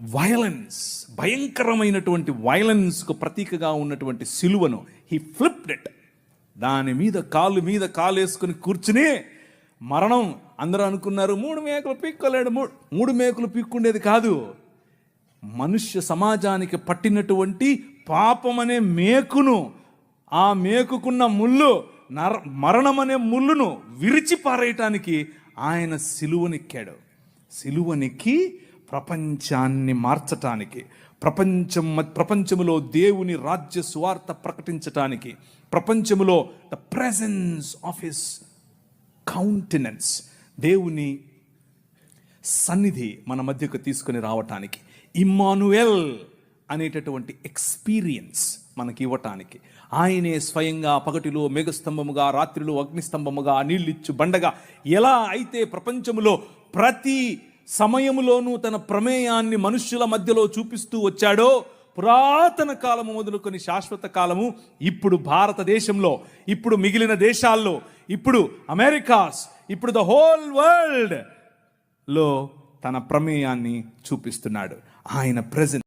Violence భయంకరమైనటువంటి వయలెన్స్కు ప్రతీకగా ఉన్నటువంటి సిలువను హీ ఫ్లిప్డ్ ఇట్ దాని మీద కాలు మీద కాలు వేసుకుని కూర్చుని మరణం. అందరూ అనుకున్నారు మూడు మేకలు పీక్కోలేడు మూడు మూడు మేకలు పీక్కుండేది కాదు. మనుష్య సమాజానికి పట్టినటువంటి పాపం అనే మేకును ఆ మేకుకున్న ముళ్ళు నర మరణం అనే ముళ్ళును విరిచి పారేయటానికి ఆయన సిలువనెక్కాడు. సిలువనెక్కి ప్రపంచాన్ని మార్చటానికి ప్రపంచం ప్రపంచములో దేవుని రాజ్య సువార్త ప్రకటించటానికి ప్రపంచములో the presence of his countenance దేవుని సన్నిధి మన మధ్యకు తీసుకొని రావటానికి ఇమ్మానుయల్ అనేటటువంటి ఎక్స్పీరియన్స్ మనకి ఇవ్వటానికి ఆయనే స్వయంగా పగటిలో మేఘస్తంభముగా రాత్రిలో అగ్నిస్తంభముగా నీళ్ళిచ్చు బండగా ఎలా అయితే ప్రపంచములో ప్రతి సమయంలోనూ తన ప్రమేయాన్ని మనుష్యుల మధ్యలో చూపిస్తూ వచ్చాడో పురాతన కాలము మొదలుకొని శాశ్వత కాలము ఇప్పుడు భారతదేశంలో ఇప్పుడు మిగిలిన దేశాల్లో ఇప్పుడు అమెరికాస్ ఇప్పుడు ద హోల్ వరల్డ్లో తన ప్రమేయాన్ని చూపిస్తున్నాడు. ఆయన ప్రజెంట్